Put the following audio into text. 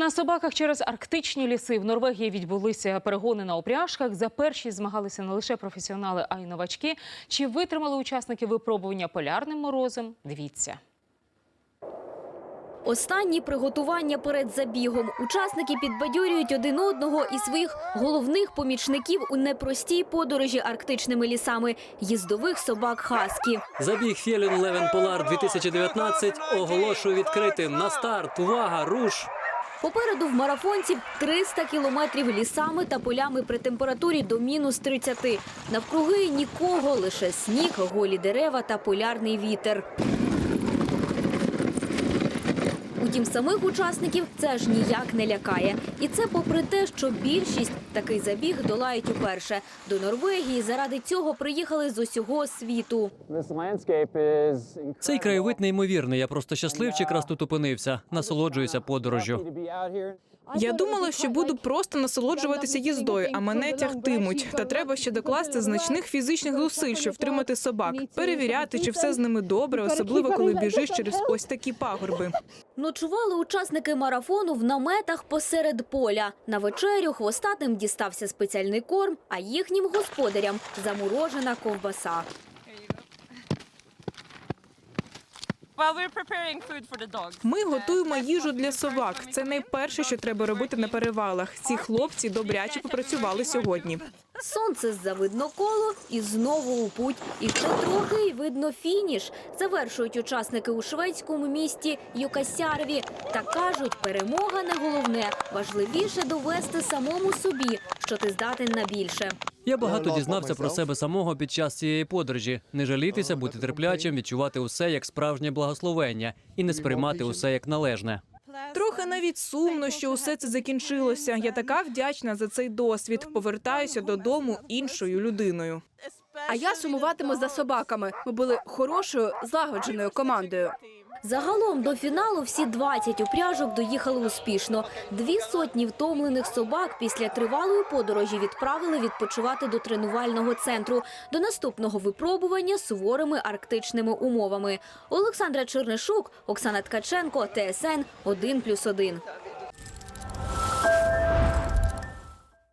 На собаках через арктичні ліси в Норвегії відбулися перегони на упряжках. За перші змагалися не лише професіонали, а й новачки. Чи витримали учасники випробування полярним морозом? Дивіться. Останні приготування перед забігом. Учасники підбадьорюють один одного і своїх головних помічників у непростій подорожі арктичними лісами їздових собак Хаскі. Забіг Фєлін Левен Полар 2019 оголошую відкритим. На старт. Увага, руш! Попереду в марафонців 300 кілометрів лісами та полями при температурі до мінус 30. Навкруги нікого, лише сніг, голі дерева та полярний вітер. Утім, самих учасників це аж ніяк не лякає. І це попри те, що більшість такий забіг долають уперше. До Норвегії заради цього приїхали з усього світу. Цей краєвид неймовірний. Я просто щасливчик раз тут опинився. Насолоджуюся подорожжю. Я думала, що буду просто насолоджуватися їздою, а мене тягтимуть. Та треба ще докласти значних фізичних зусиль, щоб втримати собак, перевіряти, чи все з ними добре, особливо коли біжиш через ось такі пагорби. Ночували учасники марафону в наметах посеред поля. На вечерю хвостатим дістався спеціальний корм, а їхнім господарям заморожена ковбаса. Ми готуємо їжу для собак. Це найперше, що треба робити на перевалах. Ці хлопці добряче попрацювали сьогодні. Сонце за видно коло і знову у путь. І ще трохи й видно фініш. Завершують учасники у шведському місті Юкасярві. Та кажуть, перемога не головне. Важливіше довести самому собі, що ти здатен на більше. Я багато дізнався про себе самого під час цієї подорожі. Не жалітися, бути терплячим, відчувати усе як справжнє благословення і не сприймати усе як належне. Трохи навіть сумно, що усе це закінчилося. Я така вдячна за цей досвід. Повертаюся додому іншою людиною. А я сумуватиму за собаками. Ми були хорошою злагодженою командою. Загалом до фіналу всі 20 упряжок доїхали успішно. Дві сотні втомлених собак після тривалої подорожі відправили відпочивати до тренувального центру до наступного випробування суворими арктичними умовами. Олександра Чернишук, Оксана Ткаченко, ТСН 1+,1.